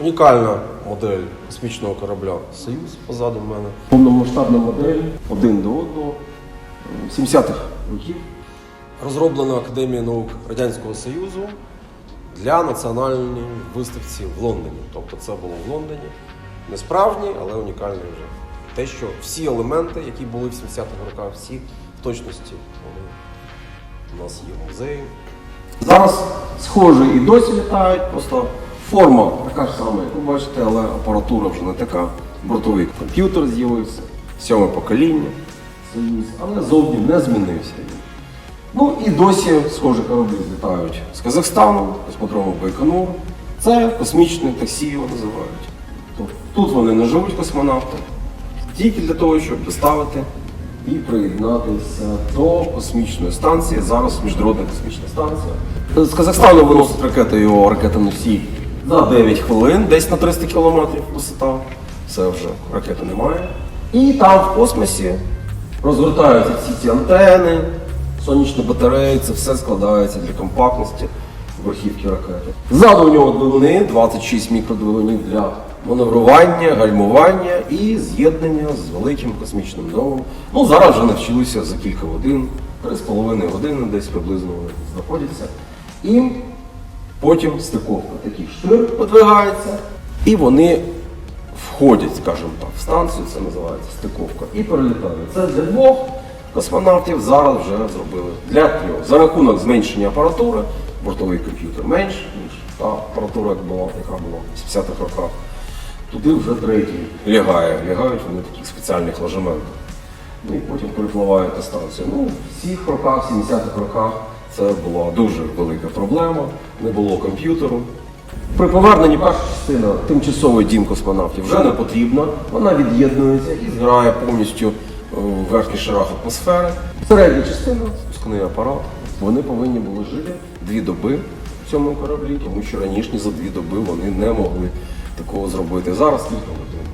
Унікальна модель космічного корабля Союз позаду мене. Повномасштабна модель один до одного 70-х років. Розроблена Академією наук Радянського Союзу для національної виставці в Лондоні. Тобто це було в Лондоні. Не справжній, але унікальний вже. Те, що всі елементи, які були в 70-х роках, всі в точності вони у нас є в музеї. Зараз схожі і досі літають, просто форма така ж сама, як ви бачите, але апаратура вже не така. Бортовий комп'ютер з'явився, сьоме покоління, Союз, але зовні не змінився. Ну і досі схожі кораблі злітають з Казахстану, космодрому Байконур. Це космічне таксі його називають. Тобто тут вони не живуть космонавти, тільки для того, щоб доставити і приєднатися до космічної станції. Зараз міжнародна космічна станція. З Казахстану виносить ракети його ракета-носій за 9 хвилин, десь на 300 кілометрів висота. Це вже ракети немає. І там в космосі розгортаються всі ці антени, сонячні батареї, це все складається для компактності верхівки ракети. Ззаду у нього двигуни, 26 мікродвигунів для маневрування, гальмування і з'єднання з великим космічним домом. Ну, зараз вже навчилися за кілька годин, 3,5 години десь приблизно знаходяться. І потім стиковка такий штир подвигається, і вони входять, скажімо так, в станцію, це називається стиковка, і перелітають. Це для двох космонавтів зараз вже зробили для трьох. За рахунок зменшення апаратури, бортовий комп'ютер менше, ніж та апаратура, як була, яка була в 70-х роках. Туди вже третій лягає. Лягають вони в таких спеціальних ложементах. Ну і потім перепливають на станцію. Ну, в цих роках, 70-х роках, це була дуже велика проблема, не було комп'ютеру. При поверненні перша частина тимчасовий дім космонавтів вже не потрібна. Вона від'єднується і зграє повністю е, в верхній шарах атмосфери. Середня частина, спускний апарат. Вони повинні були жити дві доби в цьому кораблі, тому що раніше за дві доби вони не могли такого зробити. Зараз кілька годин.